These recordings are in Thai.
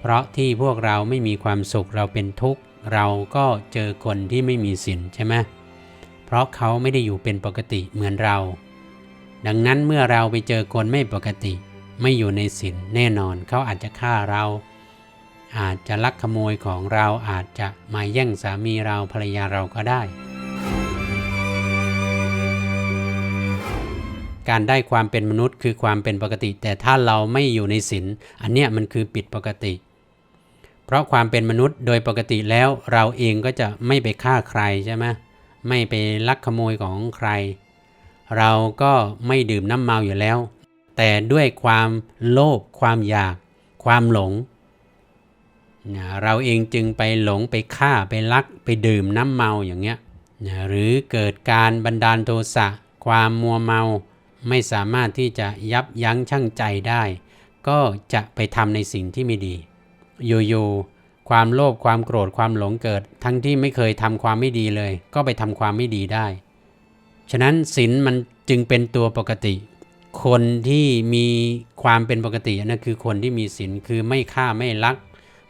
เพราะที่พวกเราไม่มีความสุขเราเป็นทุกข์ เราก็เจอคนที่ไม่มีศีลใช่ไหมเพราะเขาไม่ได้อยู่เป็นปกติเหมือนเรา ดังนั้นเมื่อเราไปเจอคนไม่ปกติ ไม่อยู่ในศีลแน่นอนเขาอาจจะฆ่าเรา อาจจะลักขโมยของเราอาจจะมาแย่งสามีเราภรรยาเราก็ได้ การได้ความเป็นมนุษย์คือความเป็นปกติ แต่ถ้าเราไม่อยู่ในศีลอันเนี้ยมันคือปิดปกติ เพราะความเป็นมนุษย์โดยปกติแล้วเราเองก็จะไม่ไปฆ่าใครใช่ไหมไม่ไปลักขโมยของใคร เราก็ไม่ดื่มน้ำเมาอยู่แล้ว แต่ด้วยความโลภความอยาก ความหลง เราเองจึงไปหลงไปฆ่าไปลักไปดื่มน้ำเมาอย่างเงี้ยหรือเกิดการบันดาลโทสะความมัวเมาไม่สามารถที่จะยับยั้งชั่งใจได้ ก็จะไปทำในสิ่งที่ไม่ดี อยู่ๆความโลภความโกรธความหลงเกิด ทั้งที่ไม่เคยทำความไม่ดีเลย ก็ไปทำความไม่ดีได้ ฉะนั้นศีลมันจึงเป็นตัวปกติ คนที่มีความเป็นปกตินั่นคือคนที่มีศีลคือไม่ฆ่าไม่ลัก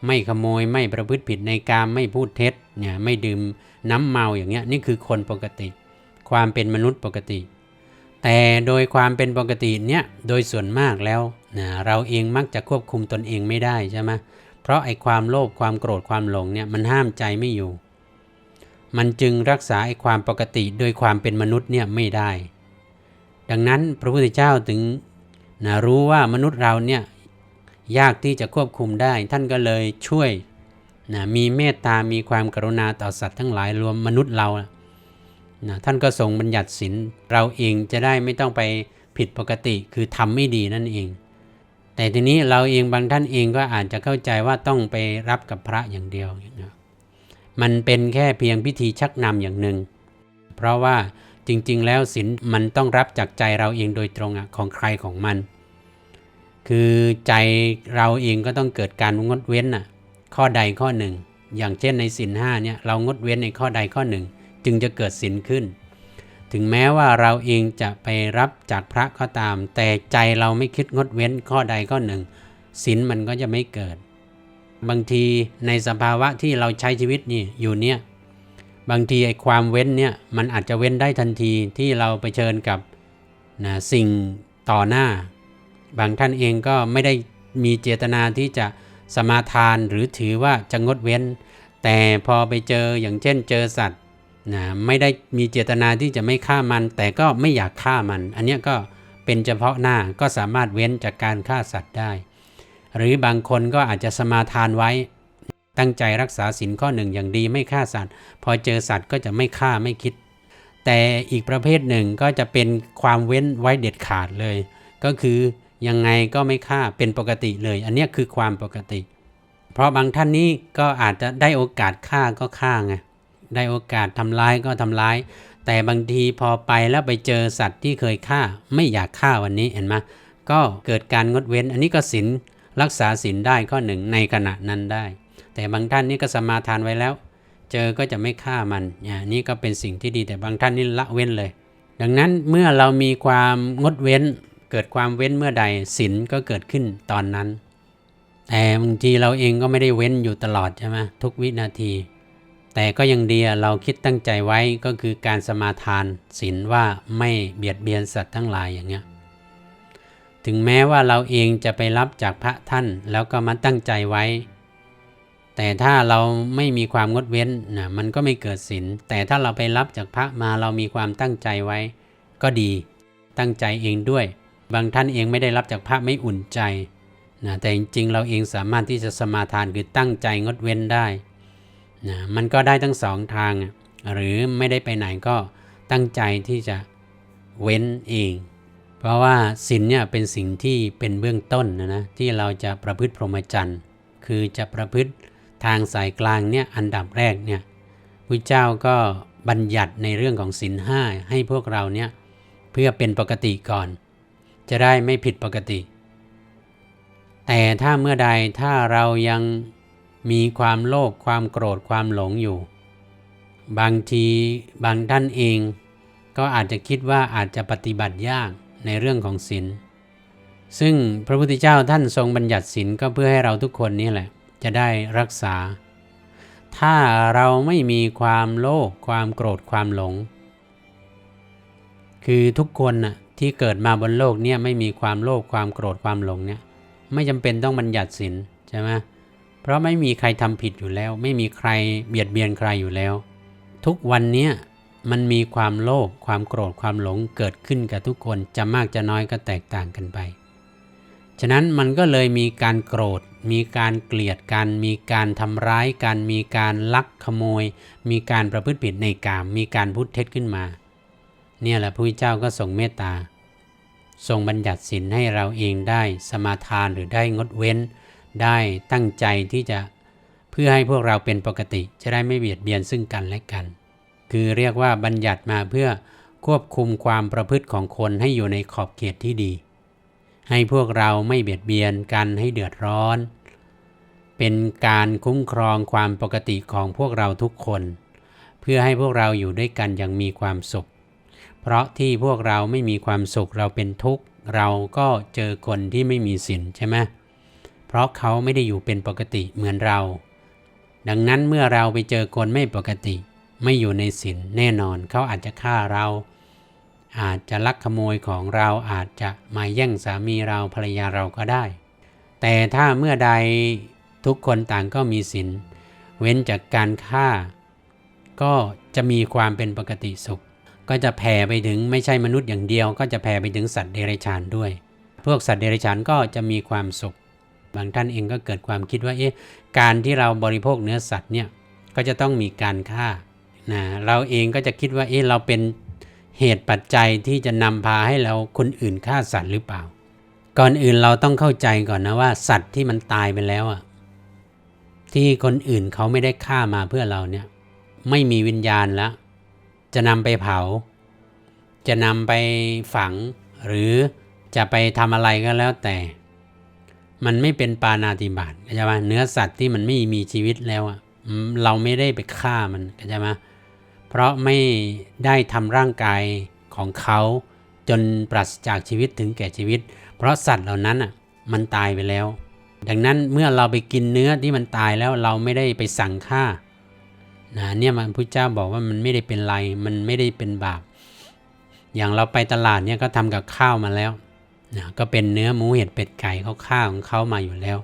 ไม่ขโมยไม่ประพฤติผิดในกามไม่พูดเท็จเนี่ยไม่ดื่มน้ำเมาอย่างเงี้ยนี่คือคนปกติ ความเป็นมนุษย์ปกติแต่โดยความเป็นปกติเนี่ยโดยส่วนมากแล้วนะเราเองมักจะควบคุมตนเองไม่ได้ใช่ไหม เพราะไอ้ความโลภความโกรธความหลงเนี่ยมันห้ามใจไม่อยู่ มันจึงรักษาไอ้ความปกติโดยความเป็นมนุษย์เนี่ยไม่ได้ ดังนั้นพระพุทธเจ้าถึงนะรู้ว่ามนุษย์เราเนี่ยยากที่จะควบคุมได้ ท่านก็เลยช่วยนะมีเมตตา มีความกรุณาต่อสัตว์ทั้งหลายรวมมนุษย์เรานะท่านก็ทรงบัญญัติศีลเราเองจะได้ไม่ต้องไปผิดปกติคือทำไม่ดีนั่นเอง แต่ทีนี้เราเองบางท่านเองก็อาจจะเข้าใจว่าต้องไปรับกับพระอย่างเดียวนะมันเป็นแค่เพียงพิธีชักนำอย่างหนึ่ง เพราะว่าจริง ๆ แล้วศีลมันต้องรับจากใจเราเองโดยตรงอะของใครของมัน คือใจเราเองก็ต้องเกิดการงดเว้นอะข้อใดข้อหนึ่ง อย่างเช่นในศีลห้าเนี่ยเรางดเว้นในข้อใดข้อหนึ่ง จึงจะเกิดศีลขึ้น ถึงแม้ว่าเราเองจะไปรับจากพระก็ตาม แต่ใจเราไม่คิดงดเว้นข้อใดข้อหนึ่งศีลมันก็จะไม่เกิด บางทีในสภาวะที่เราใช้ชีวิตนี่อยู่เนี่ยบางทีไอ้ความเว้นเนี่ยมันอาจจะเว้นได้ทันทีที่เราไปเชิญกับนะสิ่งต่อหน้า บางท่านเองก็ไม่ได้มีเจตนาที่จะสมาทานหรือถือว่าจะงดเว้น แต่พอไปเจออย่างเช่นเจอสัตว์ นะไม่ได้มีเจตนาที่จะไม่ฆ่ามัน แต่ก็ไม่อยากฆ่ามัน อันนี้ก็เป็นเฉพาะหน้าก็สามารถเว้นจากการฆ่าสัตว์ได้ หรือบางคนก็อาจจะสมาทานไว้ ตั้งใจรักษาศีลข้อหนึ่งอย่างดีไม่ฆ่าสัตว์ พอเจอสัตว์ก็จะไม่ฆ่าไม่คิด แต่อีกประเภทหนึ่งก็จะเป็นความเว้นไว้เด็ดขาดเลย ก็คือยังไงก็ไม่ฆ่าเป็นปกติเลย อันนี้คือความปกติ เพราะบางท่านนี้ก็อาจจะได้โอกาสฆ่าก็ฆ่าไง ได้โอกาสทำร้ายก็ทำร้าย แต่บางทีพอไปแล้วไปเจอสัตว์ที่เคยฆ่า ไม่อยากฆ่าวันนี้เห็นไหมก็เกิดการงดเว้น อันนี้ก็ศีลรักษาศีลได้ข้อหนึ่งในขณะนั้นได้ แต่บางท่านนี่ก็สมาทานไว้แล้ว เจอก็จะไม่ฆ่ามันเนี่ยนี่ก็เป็นสิ่งที่ดีแต่บางท่านนี่ละเว้นเลย ดังนั้นเมื่อเรามีความงดเว้น เกิดความเว้นเมื่อใดศีลก็เกิดขึ้นตอนนั้น แต่บางทีเราเองก็ไม่ได้เว้นอยู่ตลอดใช่ไหมทุกวินาที แต่ก็ยังดีเราคิดตั้งใจไว้ก็คือการสมาทานศีลว่าไม่เบียดเบียนสัตว์ทั้งหลายอย่างเงี้ยถึงแม้ว่าเราเองจะไปรับจากพระท่านแล้วก็มาตั้งใจไว้ แต่ถ้าเราไม่มีความงดเว้นนะมันก็ไม่เกิดศีลแต่ถ้าเราไปรับจากพระมาเรามีความตั้งใจไว้ ก็ดีตั้งใจเองด้วย บางท่านเองไม่ได้รับจากพระไม่อุ่นใจนะแต่จริงๆเราเองสามารถที่จะสมาทานคือตั้งใจงดเว้นได้ นะมันก็ได้ทั้งสองทาง หรือไม่ได้ไปไหนก็ตั้งใจที่จะเว้นเอง เพราะว่าศีลเนี่ยเป็นสิ่งที่เป็นเบื้องต้นนะนะที่เราจะประพฤติพรหมจรรย์คือจะประพฤติทางสายกลางเนี่ยอันดับแรกเนี่ยพระเจ้าก็บัญญัติในเรื่องของศีลห้าให้พวกเราเนี่ยเพื่อเป็นปกติก่อน จะได้ไม่ผิดปกติ แต่ถ้าเมื่อใดถ้าเรายัง มีความโลภความโกรธความหลงอยู่ บางทีบางท่านเอง ก็อาจจะคิดว่าอาจจะปฏิบัติยากในเรื่องของศีลซึ่งพระพุทธเจ้าท่านทรงบัญญัติศีลก็เพื่อให้เราทุกคนนี่แหละ จะได้รักษา ถ้าเราไม่มีความโลภความโกรธความหลง คือทุกคนน่ะที่เกิดมาบนโลกเนี่ยไม่มีความโลภความโกรธความหลงเนี่ยไม่จำเป็นต้องบัญญัติศีลใช่ไหม เพราะไม่มีใครทำผิดอยู่แล้ว ไม่มีใครเบียดเบียนใครอยู่แล้ว ทุกวันนี้มันมีความโลภความโกรธความหลงเกิดขึ้นกับทุกคนจะมากจะน้อยก็แตกต่างกันไป ฉะนั้นมันก็เลยมีการโกรธ มีการเกลียดกัน มีการทำร้ายกัน มีการลักขโมย มีการประพฤติผิดในกาม มีการพูดเท็จขึ้นมา เนี่ยแหละพระพุทธเจ้าก็ทรงเมตตาทรงบัญญัติศีลให้เราเองได้สมาทานหรือได้งดเว้น ได้ตั้งใจที่จะเพื่อให้พวกเราเป็นปกติ จะได้ไม่เบียดเบียนซึ่งกันและกัน คือเรียกว่าบัญญัติมาเพื่อควบคุมความประพฤติของคนให้อยู่ในขอบเขตที่ดี ให้พวกเราไม่เบียดเบียนกันให้เดือดร้อน เป็นการคุ้มครองความปกติของพวกเราทุกคน เพื่อให้พวกเราอยู่ด้วยกันอย่างมีความสุข เพราะที่พวกเราไม่มีความสุขเราเป็นทุกข์ เราก็เจอคนที่ไม่มีศีลใช่ไหมเเพราะเขาไม่ได้อยู่เป็นปกติเหมือนเรา ดังนั้นเมื่อเราไปเจอคนไม่ปกติ ไม่อยู่ในศีลแน่นอนเขาอาจจะฆ่าเรา อาจจะลักขโมยของเราอาจจะมาแย่งสามีเราภรรยาเราก็ได้ แต่ถ้าเมื่อใดทุกคนต่างก็มีศีลเว้นจากการฆ่า ก็จะมีความเป็นปกติสุข ก็จะแผ่ไปถึงไม่ใช่มนุษย์อย่างเดียว ก็จะแผ่ไปถึงสัตว์เดรัจฉานด้วย พวกสัตว์เดรัจฉานก็จะมีความสุข บางท่านเองก็เกิดความคิดว่าเอ๊ะการที่เราบริโภคเนื้อสัตว์เนี่ยก็จะต้องมีการฆ่านะเราเองก็จะคิดว่าเอ๊ะเราเป็นเหตุปัจจัยที่จะนำพาให้เราคนอื่นฆ่าสัตว์หรือเปล่า ก่อนอื่นเราต้องเข้าใจก่อนนะว่า สัตว์ที่มันตายไปแล้วอะที่คนอื่นเขาไม่ได้ฆ่ามาเพื่อเราเนี่ยไม่มีวิญญาณแล้ว จะนำไปเผา จะนำไปฝัง หรือจะไปทำอะไรก็แล้วแต่ มันไม่เป็นปานาติบาตเข้าใจไหมเนื้อสัตว์ที่มันไม่มีชีวิตแล้วอะเราไม่ได้ไปฆ่ามันเข้าใจไหมเพราะไม่ได้ทำร่างกายของเขาจนปราศจากชีวิตถึงแก่ชีวิต เพราะสัตว์เหล่านั้นอะมันตายไปแล้ว ดังนั้นเมื่อเราไปกินเนื้อที่มันตายแล้วเราไม่ได้ไปสั่งฆ่านะเนี่ยมันพุทธเจ้าบอกว่ามันไม่ได้เป็นไร มันไม่ได้เป็นบาป อย่างเราไปตลาดเนี่ยก็ทำกับข้าวมาแล้ว นะก็เป็นเนื้อหมูเห็ดเป็ดไก่เขาฆ่าของเขามาอยู่แล้ว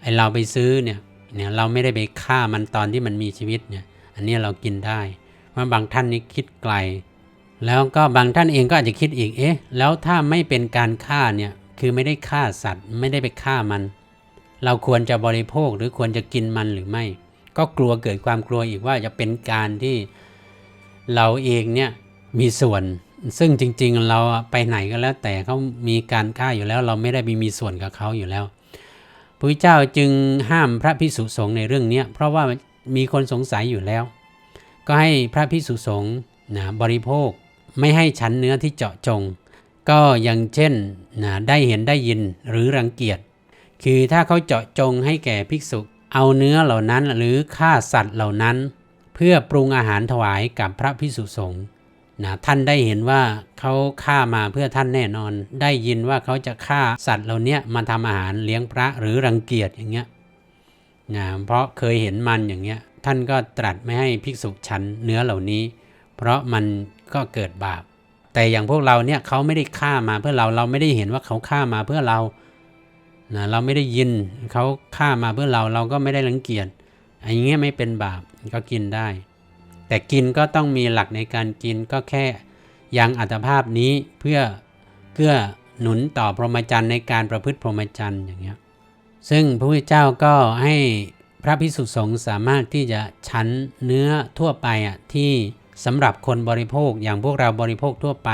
ไอเราไปซื้อเนี่ยเนี่ยเราไม่ได้ไปฆ่ามันตอนที่มันมีชีวิตเนี่ยอันนี้เรากินได้ว่าบางท่านนี่คิดไกล แล้วก็บางท่านเองก็อาจจะคิดอีกเอ๊ะแล้วถ้าไม่เป็นการฆ่าเนี่ยคือไม่ได้ฆ่าสัตว์ไม่ได้ไปฆ่ามัน เราควรจะบริโภคหรือควรจะกินมันหรือไม่ ก็กลัวเกิดความกลัวอีกว่าจะเป็นการที่เราเองเนี่ยมีส่วน ซึ่งจริง ๆ เราไปไหนก็แล้ว แต่เขามีการฆ่าอยู่แล้ว เราไม่ได้ไปมีส่วนกับเขาอยู่แล้วพระเจ้าจึงห้ามพระพิสุสงฆ์ในเรื่องนี้เพราะว่ามีคนสงสัยอยู่แล้ว ก็ให้พระพิสุสงฆ์นะบริโภคไม่ให้ฉันเนื้อที่เจาะจง ก็อย่างเช่นนะได้เห็นได้ยินหรือรังเกียจ คือถ้าเขาเจาะจงให้แก่ภิกษุ เอาเนื้อเหล่านั้นหรือฆ่าสัตว์เหล่านั้น เพื่อปรุงอาหารถวายกับพระพิสุสงฆ์ นะท่านได้เห็นว่าเขาฆ่ามาเพื่อท่านแน่นอน ได้ยินว่าเขาจะฆ่าสัตว์เหล่านี้มาทำอาหารเลี้ยงพระหรือรังเกียจอย่างเงี้ยนะเพราะเคยเห็นมันอย่างเงี้ยท่านก็ตรัสไม่ให้ภิกษุฉันเนื้อเหล่านี้ เพราะมันก็เกิดบาป แต่อย่างพวกเราเนี่ยเขาไม่ได้ฆ่ามาเพื่อเราเราไม่ได้เห็นว่าเขาฆ่ามาเพื่อเรานะเราไม่ได้ยินเขาฆ่ามาเพื่อเราเราก็ไม่ได้รังเกียจอย่างเงี้ยไม่เป็นบาปก็กินได้ แต่กินก็ต้องมีหลักในการกินก็แค่ยังอัตภาพนี้เพื่อเกื้อหนุนต่อพรหมจรรย์ในการประพฤติพรหมจรรย์อย่างเงี้ยซึ่งพระพุทธเจ้าก็ให้พระพิสุสงฆ์สามารถที่จะฉันเนื้อทั่วไปอะที่สำหรับคนบริโภคอย่างพวกเราบริโภคทั่วไป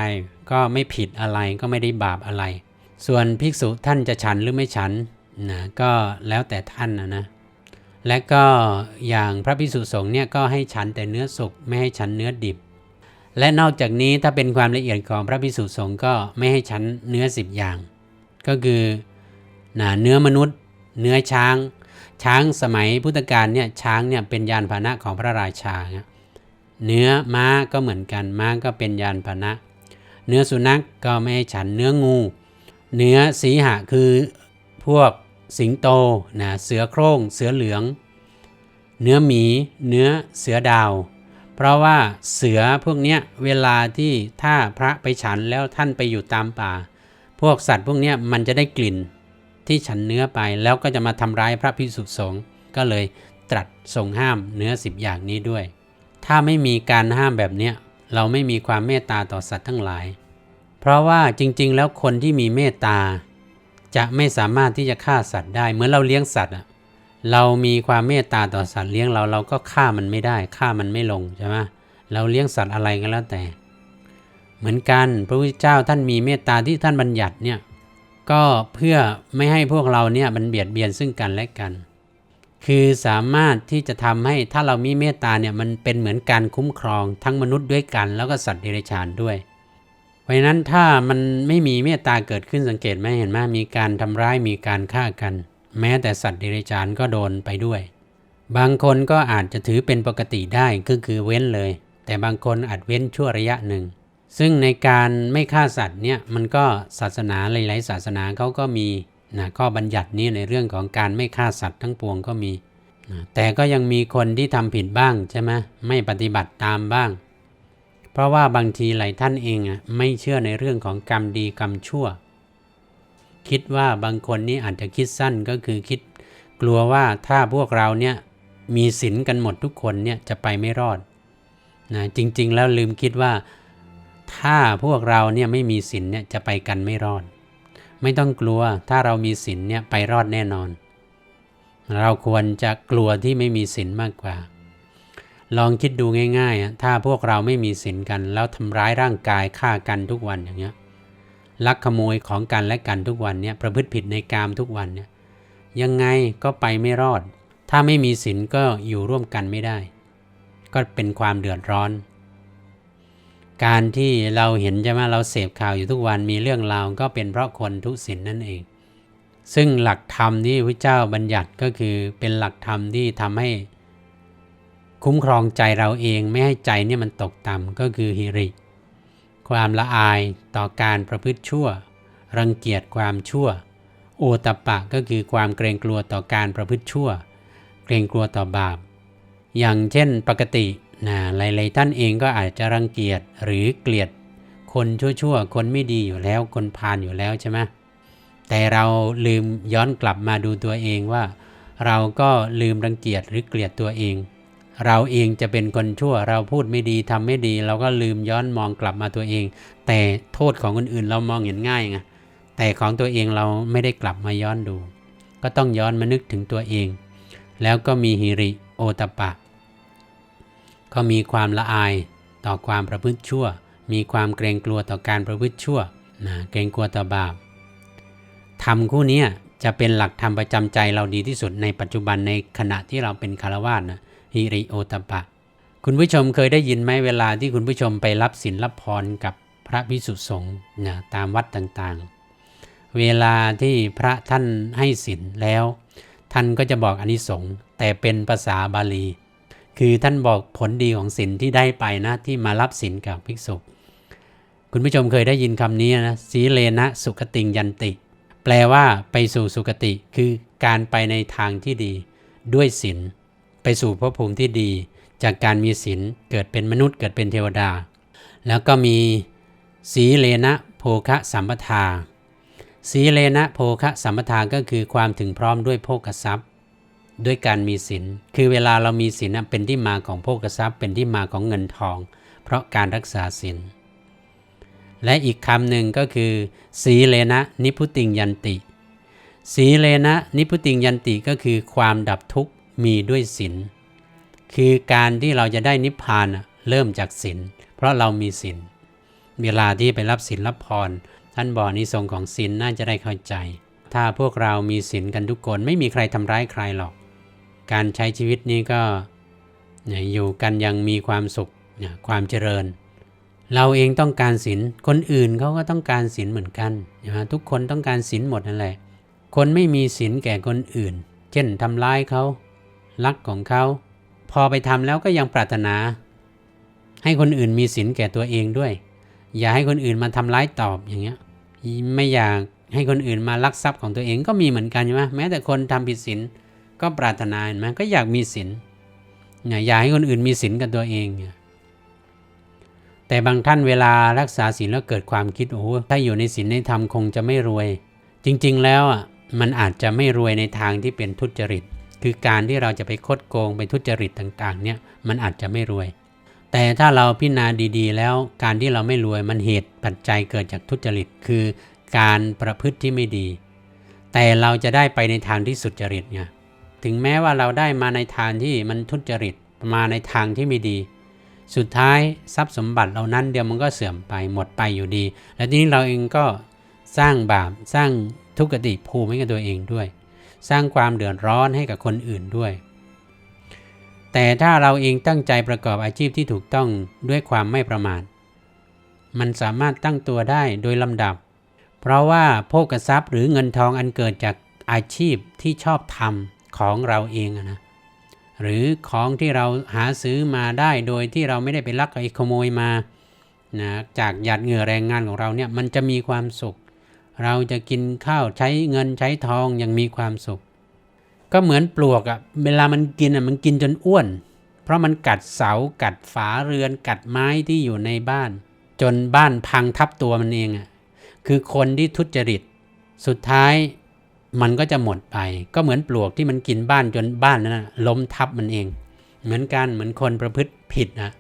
ก็ไม่ผิดอะไรก็ไม่ได้บาปอะไร ส่วนภิกษุท่านจะฉันหรือไม่ฉันนะก็แล้วแต่ท่านนะนะ และก็อย่างพระพิสุสงฆ์เนี่ยก็ให้ฉันแต่เนื้อสุกไม่ให้ฉันเนื้อดิบ และนอกจากนี้ถ้าเป็นความละเอียดของพระพิสุสงฆ์ก็ไม่ให้ฉันเนื้อสิบอย่าง ก็คือนะเนื้อมนุษย์ เนื้อช้าง ช้างสมัยพุทธกาลเนี่ยช้างเนี่ยเป็นยานพาหนะของพระราชา เนื้อม้าก็เหมือนกันม้าก็เป็นยานพาหนะ เนื้อสุนัขกก็ไม่ให้ฉันเนื้องู เนื้อสีหะคือพวก สิงโตนะเสือโคร่ง เสือเหลือง เนื้อหมี เนื้อเสือดาว เพราะว่าเสือพวกนี้เวลาที่ถ้าพระไปฉันแล้วท่านไปอยู่ตามป่า พวกสัตว์พวกนี้มันจะได้กลิ่นที่ฉันเนื้อไปแล้วก็จะมาทำร้ายพระพิสุสงฆ์ก็เลยตรัสทรงห้ามเนื้อสิบอย่างนี้ด้วย ถ้าไม่มีการห้ามแบบเนี้ยเราไม่มีความเมตตาต่อสัตว์ทั้งหลาย เพราะว่าจริงๆ แล้วคนที่มีเมตตา จะไม่สามารถที่จะฆ่าสัตว์ได้ เหมือนเราเลี้ยงสัตว์อะเรามีความเมตตาต่อสัตว์เลี้ยงเราเราก็ฆ่ามันไม่ได้ฆ่ามันไม่ลงใช่ไหมเราเลี้ยงสัตว์อะไรก็แล้วแต่ เหมือนกันพระพุทธเจ้าท่านมีเมตตาที่ท่านบัญญัติเนี่ยก็เพื่อไม่ให้พวกเราเนี่ยมันเบียดเบียนซึ่งกันและกัน คือสามารถที่จะทำให้ถ้าเรามีเมตตาเนี่ยมันเป็นเหมือนการคุ้มครองทั้งมนุษย์ด้วยกัน แล้วก็สัตว์เดรัจฉานด้วย เพราะฉะนั้นถ้ามันไม่มีเมตตาเกิดขึ้นสังเกตไหมเห็นไหมมีการทำร้ายมีการฆ่ากัน แม้แต่สัตว์เดรัจฉานก็โดนไปด้วย บางคนก็อาจจะถือเป็นปกติได้ก็คือเว้นเลย แต่บางคนอาจเว้นชั่วระยะหนึ่ง ซึ่งในการไม่ฆ่าสัตว์เนี่ยมันก็ศาสนาหลายๆศาสนาเขาก็มีนะข้อบัญญัตินี้ในเรื่องของการไม่ฆ่าสัตว์ทั้งปวงก็มีนะแต่ก็ยังมีคนที่ทำผิดบ้างใช่ไหมไม่ปฏิบัติตามบ้าง เพราะว่าบางทีหลายท่านเองอะไม่เชื่อในเรื่องของกรรมดีกรรมชั่ว คิดว่าบางคนนี่อาจจะคิดสั้นก็คือคิด กลัวว่าถ้าพวกเราเนี่ยมีศีลกันหมดทุกคนเนี่ยจะไปไม่รอดนะจริง ๆ แล้วลืมคิดว่าถ้าพวกเราเนี่ยไม่มีศีลเนี่ยจะไปกันไม่รอด ไม่ต้องกลัวถ้าเรามีศีลเนี่ยไปรอดแน่นอน เราควรจะกลัวที่ไม่มีศีลมากกว่า ลองคิดดูง่ายๆ ถ้าพวกเราไม่มีศีลกัน แล้วทำร้ายร่างกายฆ่ากันทุกวันอย่างเงี้ย ลักขโมยของกันและกันทุกวันเนี่ย ประพฤติผิดในกามทุกวันเนี่ย ยังไงก็ไปไม่รอด ถ้าไม่มีศีลก็อยู่ร่วมกันไม่ได้ ก็เป็นความเดือดร้อน การที่เราเห็นใช่ไหมเราเสพข่าวอยู่ทุกวันมีเรื่องราวก็เป็นเพราะคนทุศีลนั่นเอง ซึ่งหลักธรรมที่พระเจ้าบัญญัติก็คือเป็นหลักธรรมที่ทำให้ คุ้มครองใจเราเองไม่ให้ใจเนี่ยมันตกต่ำก็คือฮิริ ความละอายต่อการประพฤติชั่ว รังเกียจความชั่ว โอตปปะก็คือความเกรงกลัวต่อการประพฤติชั่ว เกรงกลัวต่อบาป อย่างเช่นปกตินะหลายๆท่านเองก็อาจจะรังเกียจหรือเกลียด คนชั่วๆ คนไม่ดีอยู่แล้วคนพาลอยู่แล้วใช่ไหมแต่เราลืมย้อนกลับมาดูตัวเองว่า เราก็ลืมรังเกียจหรือเกลียดตัวเอง เราเองจะเป็นคนชั่ว เราพูดไม่ดีทำไม่ดี เราก็ลืมย้อนมองกลับมาตัวเอง แต่โทษของคนอื่นเรามองเห็นง่ายไงแต่ของตัวเองเราไม่ได้กลับมาย้อนดู ก็ต้องย้อนมานึกถึงตัวเอง แล้วก็มีฮิริโอตปปะ ก็มีความละอายต่อความประพฤติชั่ว มีความเกรงกลัวต่อการประพฤติชั่วนะเกรงกลัวต่อบาปธรรมคู่นี้จะเป็นหลักธรรมประจำใจเราดีที่สุดในปัจจุบันในขณะที่เราเป็นคารวาสนะ ฮิริโอตปปะ คุณผู้ชมเคยได้ยินไหมเวลาที่คุณผู้ชมไปรับศีลรับพรกับพระพิสุสงฆ์นะตามวัดต่างๆ เวลาที่พระท่านให้ศีลแล้ว ท่านก็จะบอกอนิสงส์แต่เป็นภาษาบาลี คือท่านบอกผลดีของศีลที่ได้ไปนะที่มารับศีลกับภิกษุคุณผู้ชมเคยได้ยินคำนี้นะสีเลนะสุขติงยันติ แปลว่าไปสู่สุคติคือการไปในทางที่ดีด้วยศีล ไปสู่ภพภูมิที่ดี จากการมีศีลเกิดเป็นมนุษย์เกิดเป็นเทวดา แล้วก็มีสีเลนะโภคะสัมปทา สีเลนะโภคะสัมปทาก็คือความถึงพร้อมด้วยโภคทรัพย์ ด้วยการมีศีลคือเวลาเรามีศีลน่ะเป็นที่มาของโภคทรัพย์ เป็นที่มาของเงินทอง เพราะการรักษาศีลและอีกคำหนึ่งก็คือ สีเลนะนิพุติงยันติ สีเลนะนิพุติงยันติก็คือความดับทุกข์ มีด้วยศีลคือการที่เราจะได้นิพพานเริ่มจากศีลเพราะเรามีศีลเวลาที่ไปรับศีลรับพรท่านบอกนิสงของศีลน่าจะได้เข้าใจ ถ้าพวกเรามีศีลกันทุกคนไม่มีใครทำร้ายใครหรอก การใช้ชีวิตนี้ก็อยู่กันยังมีความสุขความเจริญ เราเองต้องการศีลคนอื่นเขาก็ต้องการศีลเหมือนกันนะทุกคนต้องการศีลหมดนั่นแหละ คนไม่มีศีลแก่คนอื่น เช่นทำร้ายเขา ลักของเขา พอไปทำแล้วก็ยังปรารถนา ให้คนอื่นมีศีลแก่ตัวเองด้วย อย่าให้คนอื่นมาทำร้ายตอบอย่างเงี้ยไม่อยากให้คนอื่นมาลักทรัพย์ของตัวเองก็มีเหมือนกันใช่ไหมแม้แต่คนทำผิดศีลก็ปรารถนาเห็นไหมก็อยากมีศีลเนี่ยอยากให้คนอื่นมีศีลกับตัวเองเนี่ยแต่บางท่านเวลารักษาศีลแล้วเกิดความคิดโอ้ถ้าอยู่ในศีลในธรรมคงจะไม่รวย จริง ๆ แล้วอะมันอาจจะไม่รวยในทางที่เป็นทุจริต คือการที่เราจะไปคดโกงไปทุจริตต่างๆเนี่ยมันอาจจะไม่รวย แต่ถ้าเราพิจารณาดี ๆ แล้วการที่เราไม่รวยมันเหตุปัจจัยเกิดจากทุจริต คือการประพฤติที่ไม่ดี แต่เราจะได้ไปในทางที่สุจริตไงถึงแม้ว่าเราได้มาในทางที่มันทุจริตมาในทางที่ไม่ดี สุดท้ายทรัพย์สมบัติเหล่านั้นเดี๋ยวมันก็เสื่อมไปหมดไปอยู่ดี และทีนี้เราเองก็สร้างบาปสร้างทุกขติภูมิให้กับตัวเองด้วย สร้างความเดือดร้อนให้กับคนอื่นด้วย แต่ถ้าเราเองตั้งใจประกอบอาชีพที่ถูกต้องด้วยความไม่ประมาท มันสามารถตั้งตัวได้โดยลำดับ เพราะว่าโภกทรัพย์หรือเงินทองอันเกิดจากอาชีพที่ชอบทำของเราเองนะหรือของที่เราหาซื้อมาได้โดยที่เราไม่ได้ไปลักไอ้ขโมยมานะจากหยาดเหงื่อแรงงานของเราเนี่ยมันจะมีความสุข เราจะกินข้าวใช้เงินใช้ทองอยังมีความสุข ก็เหมือนปลวกอะ่ะเวลามันกินอะ่ะมันกินจนอ้วน เพราะมันกัดเสากัดฝาเรือน กัดไม้ที่อยู่ในบ้าน จนบ้านพังทับตัวมันเองอะ่ะคือคนที่ทุจริต สุดท้ายมันก็จะหมดไป ก็เหมือนปลวกที่มันกินบ้านจนบ้านนั้นนะล้มทับมันเอง เหมือนกันเหมือนคนประพฤติผิดนะ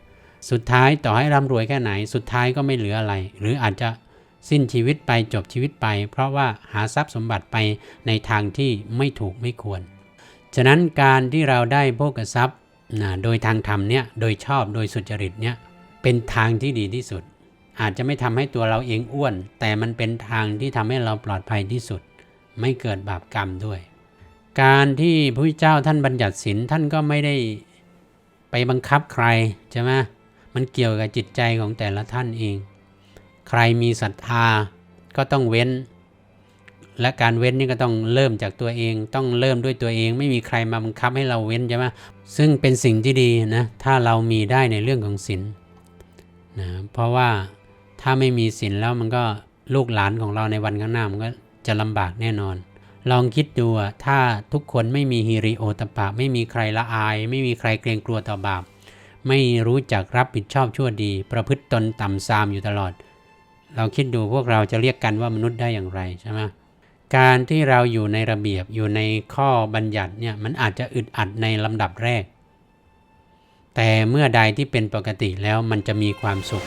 สุดท้ายต่อให้ร่ำรวยแค่ไหน สุดท้ายก็ไม่เหลืออะไร หรืออาจจะ สิ้นชีวิตไปจบชีวิตไป เพราะว่าหาทรัพย์สมบัติไปในทางที่ไม่ถูกไม่ควร ฉะนั้นการที่เราได้โภกทรัพย์นะโดยทางธรรมเนี่ยโดยชอบโดยสุจริตเนี่ยเป็นทางที่ดีที่สุด อาจจะไม่ทำให้ตัวเราเองอ้วน แต่มันเป็นทางที่ทำให้เราปลอดภัยที่สุด ไม่เกิดบาปกรรมด้วย การที่พระเจ้าท่านบัญญัติศีลท่านก็ไม่ได้ไปบังคับใครใช่ไหมมันเกี่ยวกับจิตใจของแต่ละท่านเอง ใครมีศรัทธาก็ต้องเว้น และการเว้นนี่ก็ต้องเริ่มจากตัวเอง ต้องเริ่มด้วยตัวเอง ไม่มีใครมาบังคับให้เราเว้นใช่ไหมซึ่งเป็นสิ่งที่ดีนะถ้าเรามีได้ในเรื่องของศีลนะเพราะว่าถ้าไม่มีศีลแล้วมันก็ลูกหลานของเราในวันข้างหน้ามันก็จะลำบากแน่นอน ลองคิดดูถ้าทุกคนไม่มีฮิริโอตปะ ไม่มีใครละอาย ไม่มีใครเกรงกลัวต่อบาปไม่รู้จักรับผิดชอบชั่วดี ประพฤติตนต่ำซามอยู่ตลอด เราคิดดูพวกเราจะเรียกกันว่ามนุษย์ได้อย่างไรใช่ไหมการที่เราอยู่ในระเบียบอยู่ในข้อบัญญัติเนี่ยมันอาจจะอึดอัดในลำดับแรก แต่เมื่อใดที่เป็นปกติแล้วมันจะมีความสุข